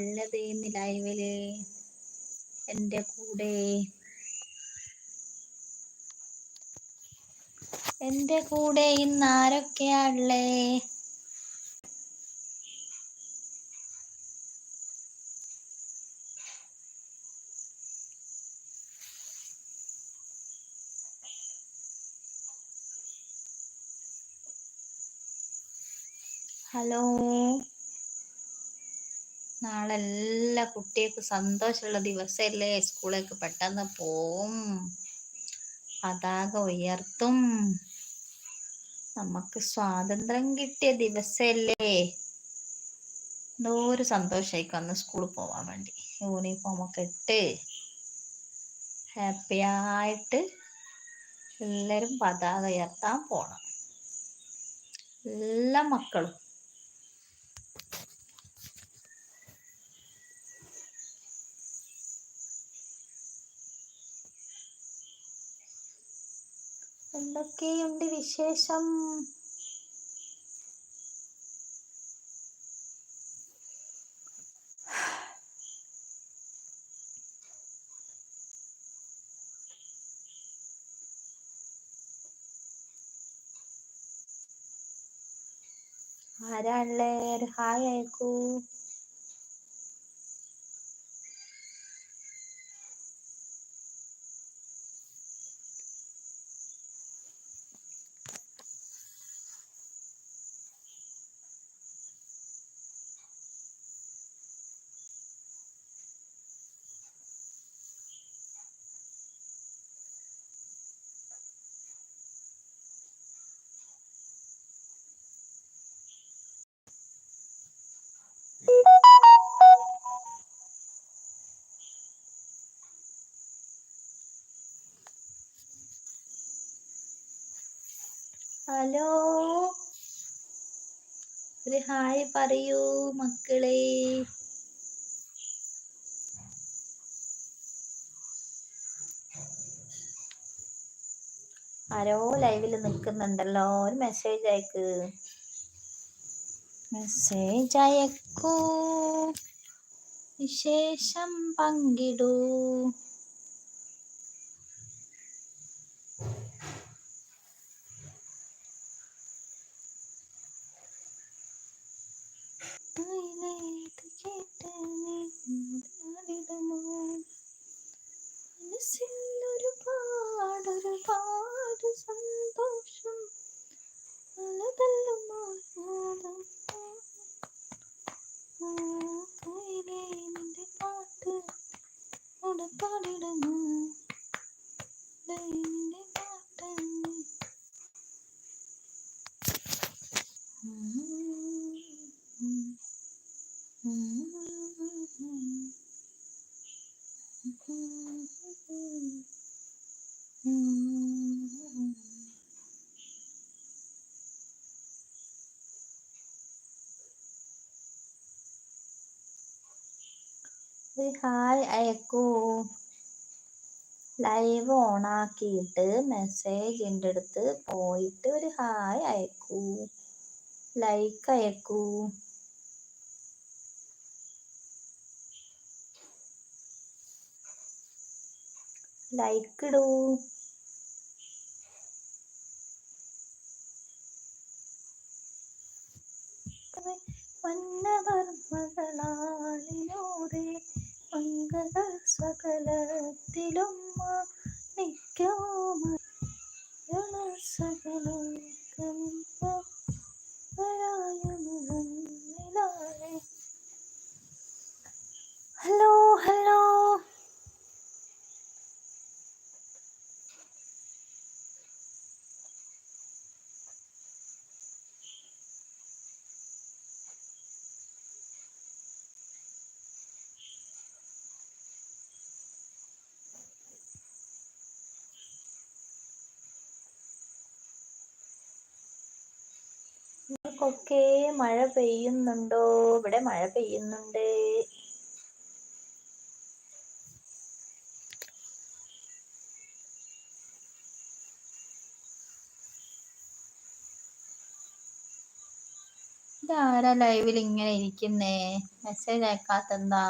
ഉള്ളത് ഇന്ന് ലൈവിൽ. എന്റെ കൂടെ. എന്റെ കൂടെ ഇന്ന് ആരൊക്കെയാ ഹലോ. നാളെ എല്ലാ കുട്ടികൾക്കും സന്തോഷമുള്ള ദിവസമല്ലേ? സ്കൂളിലേക്ക് പെട്ടെന്ന് പോവും. പതാക ഉയർത്തും. നമുക്ക് സ്വാതന്ത്ര്യം കിട്ടിയ ദിവസമല്ലേ? എന്തോ ഒരു സന്തോഷമായിരിക്കും അന്ന് സ്കൂളിൽ പോവാൻ വേണ്ടി. യൂണിഫോം ഒക്കെ ഇട്ട് ഹാപ്പി ആയിട്ട് എല്ലാവരും പതാക ഉയർത്താൻ പോണം. എല്ലാ മക്കളും. എന്തൊക്കെയുണ്ട് വിശേഷം? ആരാണല്ലേ ഹായ് അയക്കൂ. ഹലോ. ഒരു ഹായ് പറയൂ മക്കളെ. ആരോ ലൈവിൽ നിൽക്കുന്നുണ്ടല്ലോ. ഒരു മെസ്സേജ് അയക്ക്. മെസ്സേജ് അയക്കൂ. വിശേഷം പങ്കിടൂ. ഒരുപാട് സന്തോഷം പലതല്ലും ആഹ്ലാദം നിന്റെ പാട്ട് അവിടെ പാടിടുന്നു നിന്റെ പാട്ട് ഹായ് അയക്കൂ. ലൈവ് ഓണാക്കിയിട്ട് മെസ്സേജിന്റെ അടുത്ത് പോയിട്ട് ഒരു ഹായ് അയക്കൂ. ലൈക്ക് അയക്കൂ. ലൈക്ക് ഇടൂ. മന്നവർമ്മകളാളിനോടെ മംഗള സകലത്തിലും നിൽക്കാമ സകലം ഹലോ ഹലോ നിങ്ങൾക്കൊക്കെ മഴ പെയ്യുന്നുണ്ടോ? ഇവിടെ മഴ പെയ്യുന്നുണ്ട്. ഇതാരാ ലൈവിൽ ഇങ്ങനെ ഇരിക്കുന്നേ? മെസ്സേജ് അയക്കാത്തെന്താ?